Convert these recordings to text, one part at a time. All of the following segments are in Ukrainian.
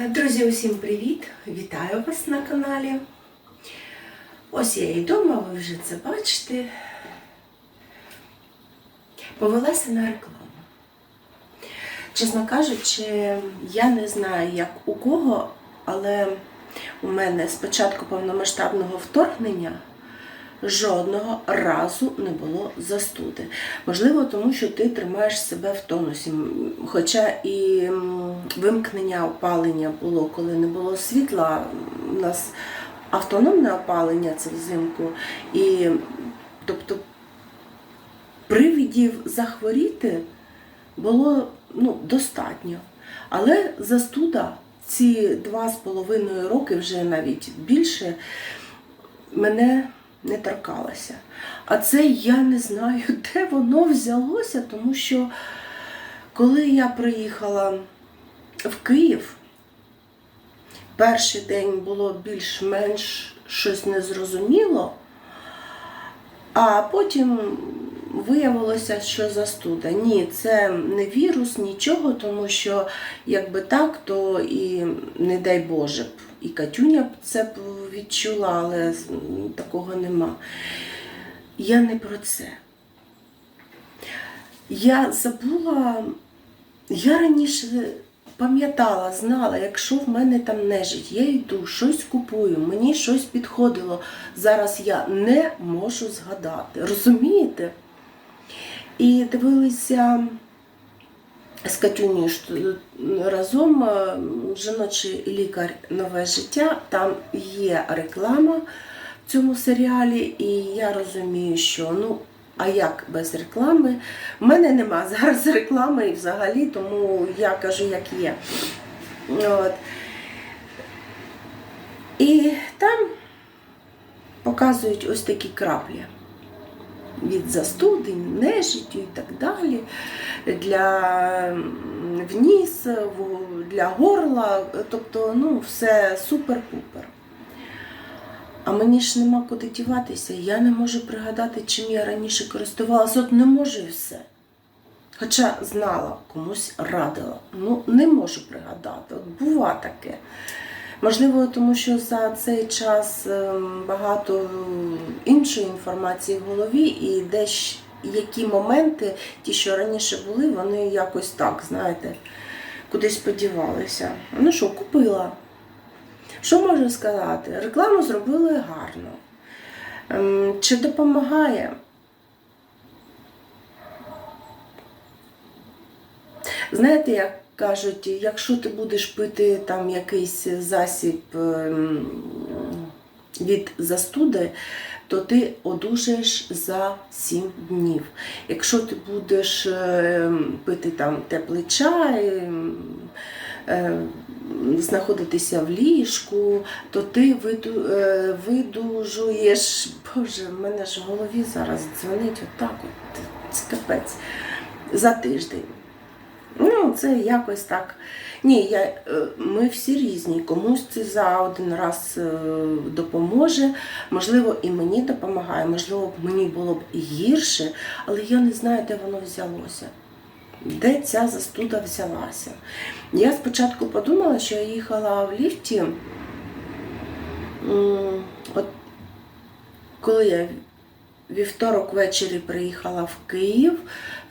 Друзі, усім привіт! Вітаю вас на каналі. Ось я і вдома, ви вже це бачите. Повелася на рекламу. Чесно кажучи, я не знаю, як у кого, але у мене з початку повномасштабного вторгнення жодного разу не було застуди. Можливо, тому що ти тримаєш себе в тонусі. Хоча і вимкнення опалення було, коли не було світла. У нас автономне опалення це взимку. І тобто привідів захворіти було ну, достатньо. Але застуда ці два з половиною роки, вже навіть більше, мене не торкалася. А це я не знаю, де воно взялося, тому що коли я приїхала в Київ, перший день було більш-менш щось незрозуміло, а потім виявилося, що застуда. Ні, це не вірус, нічого, тому що якби так, то і не дай Боже б. І Катюня це відчула, але такого нема. Я не про це. Я забула, я раніше пам'ятала, знала, якщо в мене там нежить, я йду, щось купую, мені щось підходило. Зараз я не можу згадати. Розумієте? І дивилися з Катюнею разом е, жіночий лікар Нове життя. Там є реклама в цьому серіалі, і я розумію, що ну. А як без реклами? У мене нема зараз реклами взагалі, тому я кажу, як є. От. І там показують ось такі краплі від застуди, нежиттю і так далі, для вніс, для горла, тобто ну, все супер-пупер. А мені ж нема куди діватися. Я не можу пригадати, чим я раніше користувалася. От не можу і все. Хоча знала, комусь радила. Ну, не можу пригадати. От бува таке. Можливо, тому що за цей час ем, багато іншої інформації в голові, і десь які моменти, ті, що раніше були, вони якось так, знаєте, кудись подівалися. Ну що, купила. Що можу сказати? Рекламу зробили гарно. Ем, Чи допомагає? Знаєте, як кажуть, якщо ти будеш пити там якийсь засіб ем, від застуди, то ти одужаєш за 7 днів. Якщо ти будеш ем, пити там теплий чай, ем, знаходитися в ліжку, то ти е, видужуєш. Боже, в мене ж в голові зараз дзвонить отак, от, капець, за тиждень. Ну, це якось так. Ні, я, е, ми всі різні. Комусь це за один раз е, допоможе. Можливо, і мені допомагає, можливо, мені було б гірше, але я не знаю, де воно взялося. Де ця застуда взялася? Я спочатку подумала, що я їхала в ліфті. От коли я вівторок ввечері приїхала в Київ,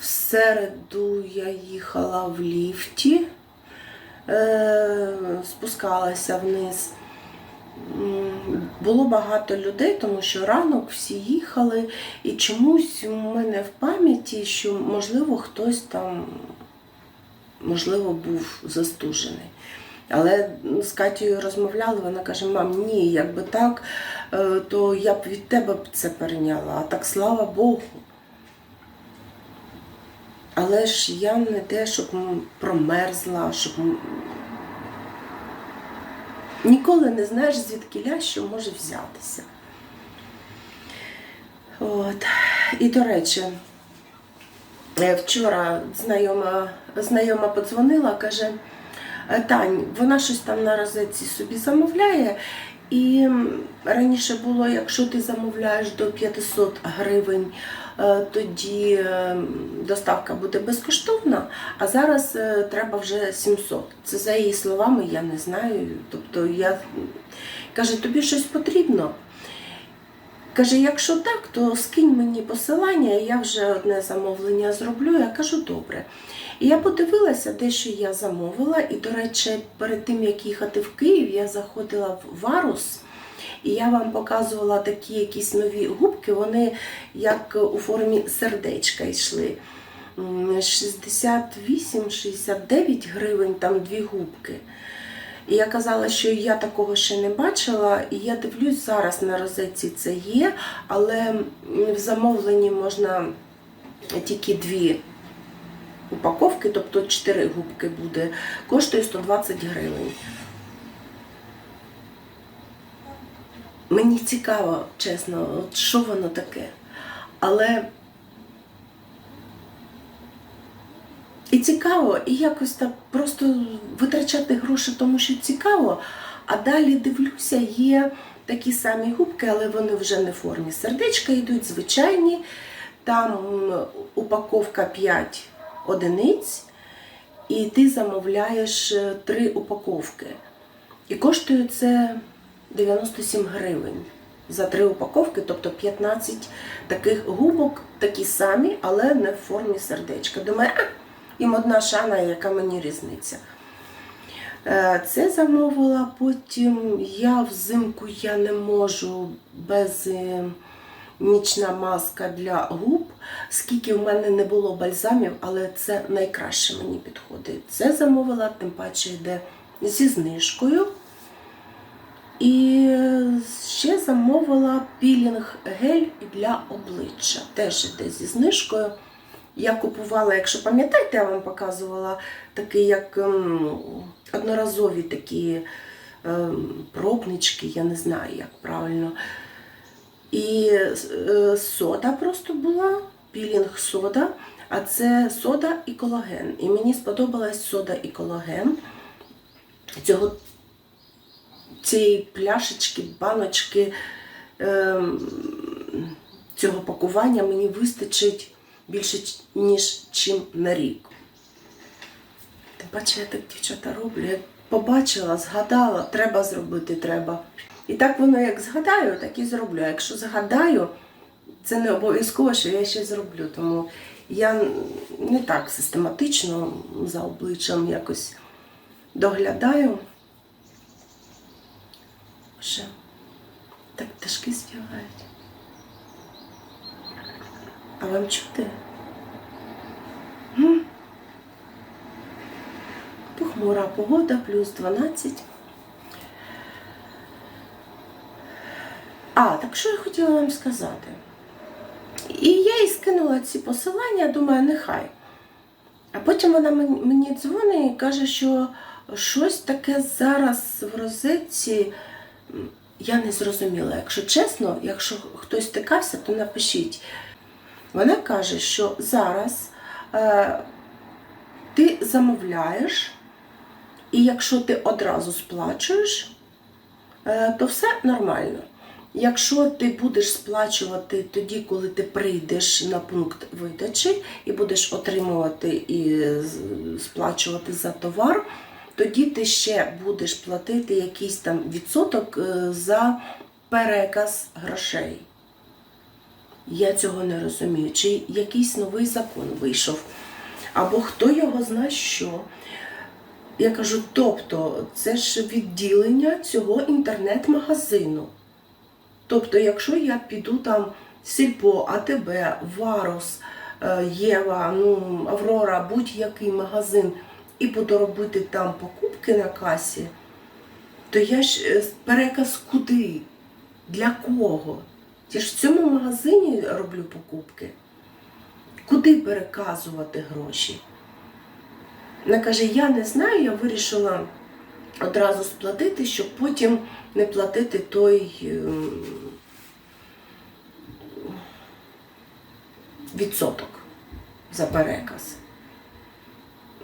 в середу я їхала в ліфті, е, спускалася вниз. Було багато людей, тому що ранок всі їхали, і чомусь у мене в пам'яті, що можливо хтось там можливо був застужений. Але з Катєю розмовляли, вона каже: мам, ні, якби так, е, то я б від тебе це перейняла. А так слава Богу. Але ж я не те, щоб промерзла, щоб ніколи не знаєш, звідкиля що може взятися. От. І до речі, е, вчора знайома, знайома подзвонила, каже, «Е, Тань, вона щось там на розетці собі замовляє. І раніше було, якщо ти замовляєш до 500 гривень тоді е, доставка буде безкоштовна, а зараз е, треба вже 700. Це за її словами, я не знаю. Тобто я каже, тобі щось потрібно. Каже, якщо так, то скинь мені посилання, я вже одне замовлення зроблю. Я кажу, добре. І я подивилася, де що я замовила. І, до речі, перед тим як їхати в Київ, я заходила в Варус. І я вам показувала такі якісь нові губки, вони як у формі сердечка йшли. 68-69 гривень, там дві губки. І я казала, що я такого ще не бачила, і я дивлюсь, зараз на розетці це є, але в замовленні можна тільки дві упаковки, тобто 4 губки буде, коштує 120 гривень. Мені цікаво, чесно, от що воно таке. Але і цікаво, і якось так просто витрачати гроші, тому що цікаво. А далі дивлюся, є такі самі губки, але вони вже не в формі сердечка йдуть, звичайні. Там упаковка 5 одиниць, і ти замовляєш 3 упаковки. І коштує це 97 гривень за три упаковки, тобто 15 таких губок, такі самі, але не в формі сердечка. Думаю, а, їм одна шана, яка мені різниця. Е, Це замовила, потім я взимку я не можу без е, нічна маска для губ, скільки в мене не було бальзамів, але це найкраще мені підходить. Це замовила, тим паче йде зі знижкою. І ще замовила пілінг гель для обличчя. Теж іде зі знижкою. Я купувала, якщо пам'ятаєте, я вам показувала такий, як ем, одноразові такі ем, пробнички, я не знаю, як правильно. І е, сода просто була, пілінг сода, а це сода і колаген. І мені сподобалась сода і колаген. Цього цієї пляшечки, баночки ем, цього пакування мені вистачить більше ніж чим на рік. Тим паче, я так дівчата роблю. Я побачила, згадала, треба зробити, треба. І так воно як згадаю, так і зроблю. Якщо згадаю, це не обов'язково, що я ще зроблю. Тому я не так систематично за обличчям якось доглядаю. Вже так пташки співають. А вам чути? Похмура погода, плюс 12. А, так що я хотіла вам сказати? І я їй скинула ці посилання, думаю, нехай. А потім вона мені дзвонить і каже, що щось таке зараз в розетці. Я не зрозуміла. Якщо чесно, якщо хтось стикався, то напишіть. Вона каже, що зараз е, ти замовляєш, і якщо ти одразу сплачуєш, е, то все нормально. Якщо ти будеш сплачувати тоді, коли ти прийдеш на пункт видачі і будеш отримувати і сплачувати за товар, тоді ти ще будеш платити якийсь там відсоток е, за переказ грошей. Я цього не розумію. Чи якийсь новий закон вийшов, або хто його знає що. Я кажу, тобто, це ж відділення цього інтернет-магазину. Тобто, якщо я піду там Сільпо, АТБ, Варус, е, Єва, ну, Аврора, будь-який магазин, і буду робити там покупки на касі, то я ж е, переказ куди? Для кого? Я ж в цьому магазині роблю покупки. Куди переказувати гроші? Вона каже, я не знаю, я вирішила одразу сплатити, щоб потім не платити той ем, відсоток за переказ.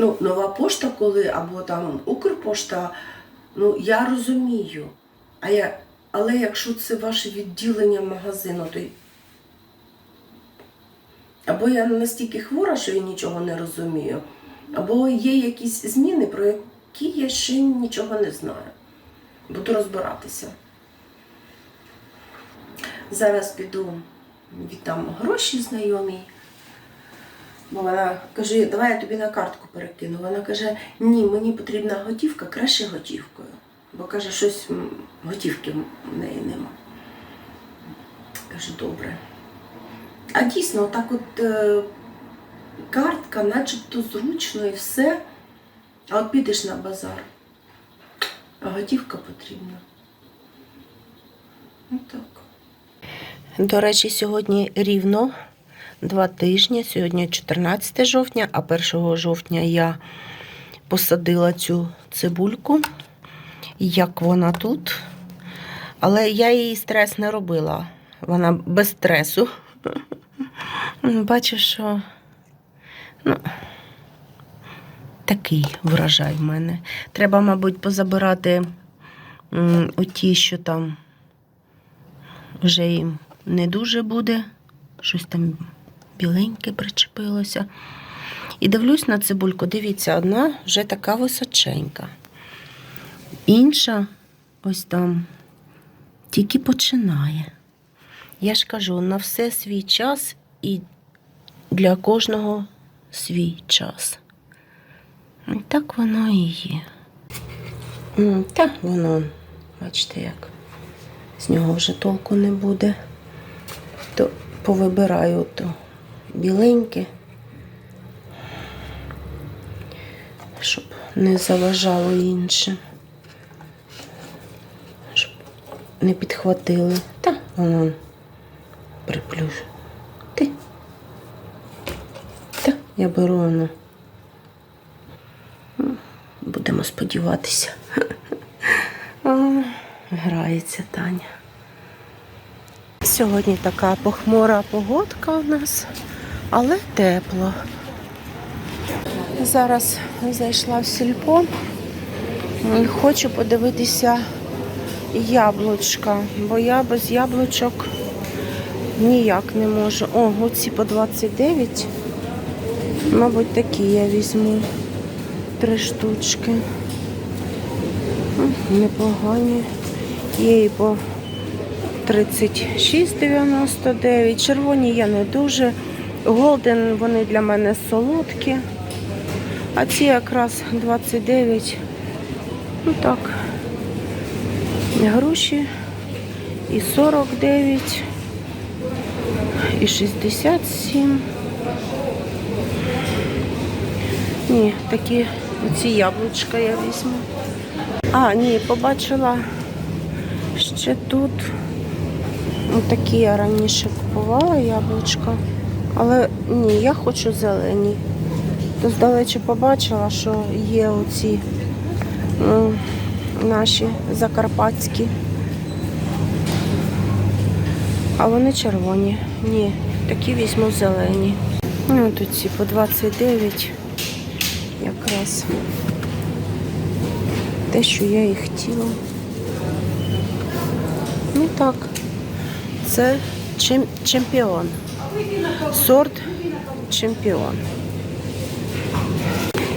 Ну, нова пошта, коли, або там Укрпошта, ну я розумію. А я, але якщо це ваше відділення магазину, то Або я настільки хвора, що я нічого не розумію, або є якісь зміни, про які я ще нічого не знаю. Буду розбиратися. Зараз піду віддам гроші знайомій. Бо вона каже, давай я тобі на картку перекину. Вона каже, ні, мені потрібна готівка, краще готівкою. Бо каже, щось готівки в неї нема. Кажу, добре. А дійсно, так от е, картка, начебто зручно і все. А от підеш на базар, а готівка потрібна. Ну так. До речі, сьогодні рівно два тижні. Сьогодні 14 жовтня, а 1 жовтня я посадила цю цибульку, як вона тут. Але я їй стрес не робила. Вона без стресу. Бачу, що ну, такий врожай в мене. Треба, мабуть, позабирати оті, що там вже їм не дуже буде. Щось там біленьке причепилося. І дивлюсь на цибульку. Дивіться, одна вже така височенька. Інша ось там тільки починає. Я ж кажу, на все свій час і для кожного свій час. І так воно і є. М, Та воно, бачите, як з нього вже толку не буде. То повибираю то біленьке, щоб не заважало іншим. Щоб не підхватили. Та воно приплюш. Ти. Та, я беру воно. Будемо сподіватися. Грається Таня. Сьогодні така похмура погодка у нас, але тепло. Зараз зайшла в сільпо. і Хочу подивитися яблучка, бо я без яблучок ніяк не можу. О, оці по 29. Мабуть, такі я візьму. Три штучки. Непогані. Є і по 36,99. Червоні я не дуже. Голден вони для мене солодкі. А ці якраз 29. Ну так. Груші і 49, і 67. Ні, такі оці яблучка я візьму. А, ні, побачила ще тут. Такі я раніше купувала яблучка. Але ні, я хочу зелені. То здалече побачила, що є оці м, наші закарпатські. А вони червоні. Ні, такі візьму зелені. Ну, тут ці по 29 якраз те, що я і хотіла. Ну так, це чем- чемпіон. Сорт чемпіон.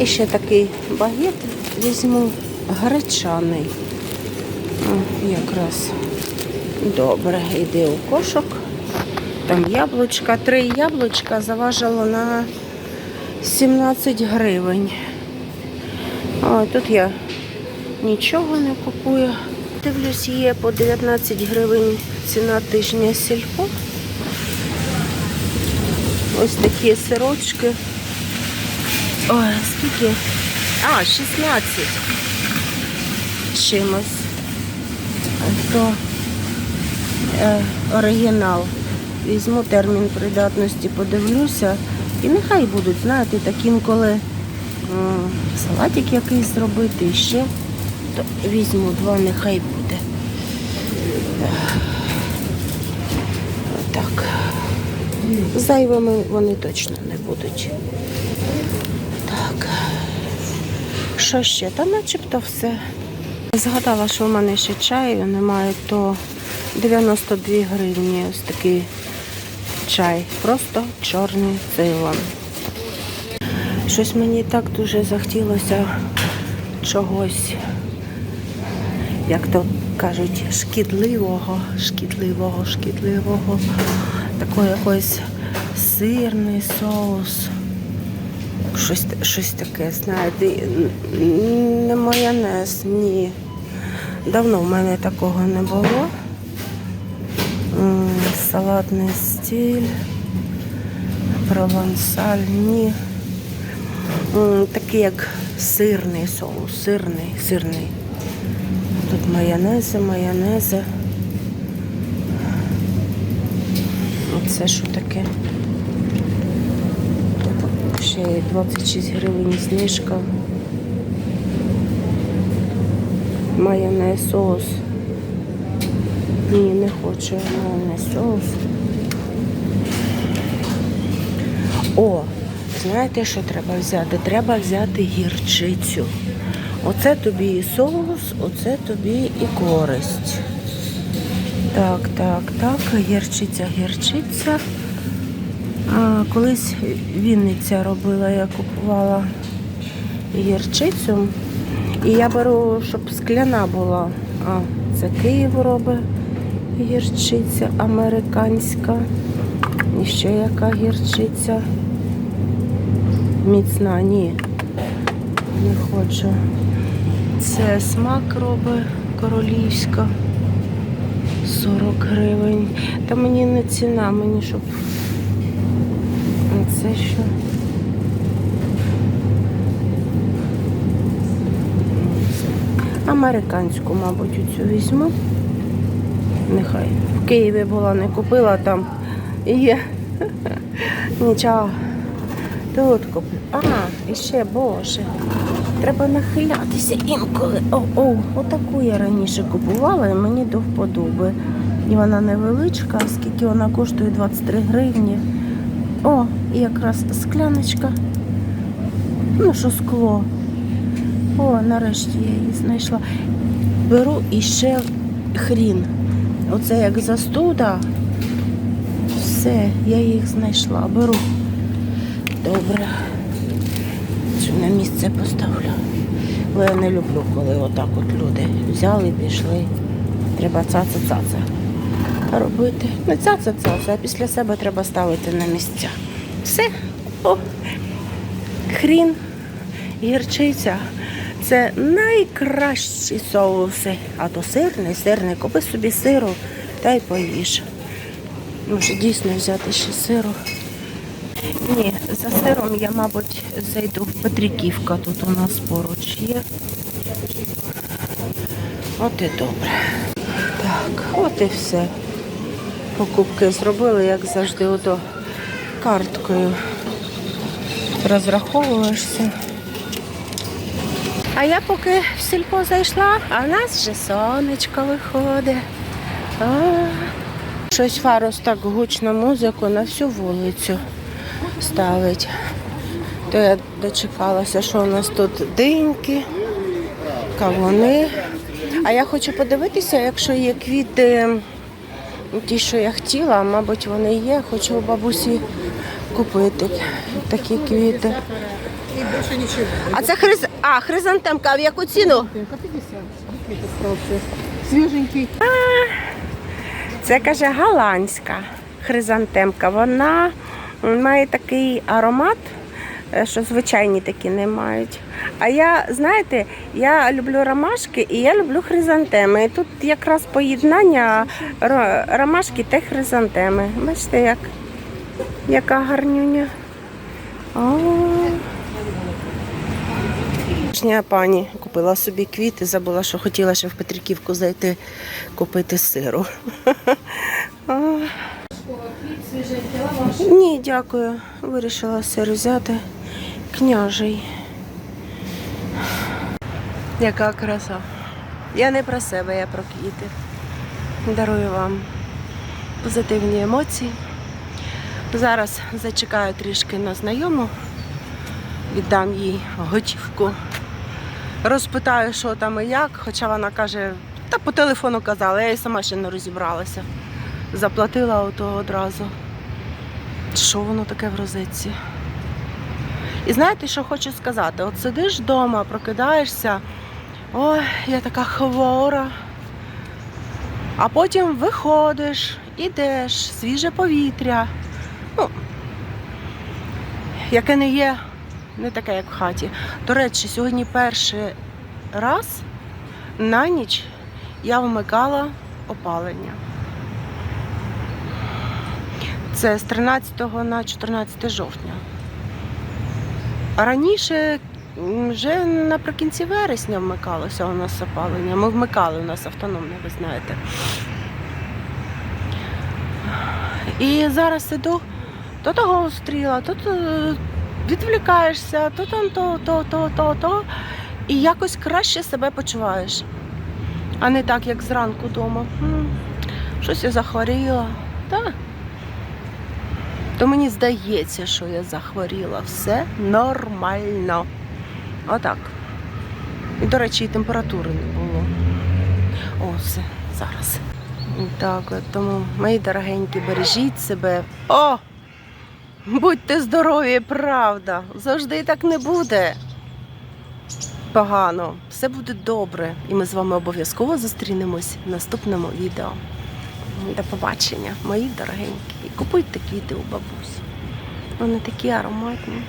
І ще такий багет візьму гречаний. Якраз добре йде у кошок. Там яблучка, три яблучка заважило на 17 гривень. О, тут я нічого не купую. Дивлюсь, є по 19 гривень ціна тижня сільпо. Ось такі сирочки. Ой, скільки? А, 16 чимось. То е, оригінал. Візьму термін придатності, подивлюся. І нехай будуть, знаєте, так інколи м, салатик якийсь зробити ще. То візьму два, нехай буде. Отак. Зайвими вони точно не будуть. Так. Що ще? Та начебто все. Згадала, що в мене ще чаю немає, то 92 гривні. Ось такий чай. Просто чорний цейлон. Щось мені так дуже захотілося чогось, як то кажуть, шкідливого, шкідливого, шкідливого, такого якогось сирний соус. Щось, щось таке, знаєте, не майонез, ні. Давно в мене такого не було. Салатний стиль, провансаль, ні. Такий як сирний соус, сирний, сирний. Тут майонези, майонези. Оце що таке? Ще 26 гривень знижка. Майонез соус. Ні, не хочу майонез соус. О, знаєте, що треба взяти? Треба взяти гірчицю. Оце тобі і соус, оце тобі і користь. Так, так, так, гірчиця, гірчиця. А, колись Вінниця робила, я купувала гірчицю. І я беру, щоб скляна була. А, це Київ робить гірчиця американська. І ще яка гірчиця. Міцна, ні. Не хочу. Це смак робить королівська. 40 гривень. Та мені не ціна, мені щоб. Це що? Американську, мабуть, цю візьму. Нехай. В Києві була, не купила там. Є. Нічого. Тут куплю. А, і ще, боже. Треба нахилятися інколи. О, о, отаку я раніше купувала і мені до вподоби. І вона невеличка, скільки вона коштує 23 гривні. О, і якраз скляночка. Ну, що скло. О, нарешті я її знайшла. Беру іще хрін. Оце як застуда. Все, я їх знайшла. Беру. Добре. Що на місце поставлю. Бо я не люблю, коли отак от люди взяли, пішли. Треба цаца-цаца робити. Не цаца-цаца, а після себе треба ставити на місця. Все. О. Хрін, гірчиця. Це найкращі соуси. А то сирний, сирний. Купи собі сиру та й поїж. Може дійсно взяти ще сиру. Ні, за сиром я, мабуть, зайду в Петриківка. Тут у нас поруч є. От і добре. Так, от і все. Покупки зробили, як завжди, ото карткою. Розраховуєшся. А я поки в сільпо зайшла, а в нас вже сонечко виходить. А, Щось Фарус так гучно музику на всю вулицю ставить. То я дочекалася, що у нас тут диньки, кавуни. А я хочу подивитися, якщо є квіти, ті, що я хотіла, мабуть, вони є. Хочу у бабусі купити такі квіти. А це хриз... а, хризантемка, а в яку ціну? 50 букет остался. Свеженький. Це каже голландська хризантемка. Вона має такий аромат, е, що звичайні такі не мають. А я, знаєте, я люблю ромашки і я люблю хризантеми. І тут якраз поєднання ромашки та хризантеми. Бачите, як? яка гарнюня. Вчорашня пані купила собі квіти, забула, що хотіла ще в Петриківку зайти купити сиру. Ні, дякую. Вирішила сир взяти. Княжий. Яка краса. Я не про себе, я про квіти. Дарую вам позитивні емоції. Зараз зачекаю трішки на знайому, віддам їй готівку. Розпитаю, що там і як, хоча вона каже, та по телефону казала, я і сама ще не розібралася. Заплатила ото одразу. Що воно таке в розетці? І знаєте, що хочу сказати? От сидиш вдома, прокидаєшся, ой, я така хвора. А потім виходиш, ідеш, свіже повітря. Ну, яке не є, не таке, як в хаті. До речі, сьогодні перший раз на ніч я вмикала опалення. Це з 13 на 14 жовтня. А раніше вже наприкінці вересня вмикалося у нас опалення. Ми вмикали у нас автономне, ви знаєте. І зараз іду, то того стріла, то, то відвлікаєшся, то там то, то, то, то, то. І якось краще себе почуваєш. А не так, як зранку вдома. Щось я захворіла. Та. То мені здається, що я захворіла. Все нормально. Отак. І, до речі, і температури не було. О, все, зараз. Так, тому, мої дорогенькі, бережіть себе. О! Будьте здорові, правда. Завжди так не буде. Погано. Все буде добре. І ми з вами обов'язково зустрінемось в наступному відео. До побачення, мої дорогенькі. І купуйте квіти у бабусі. Вони такі ароматні.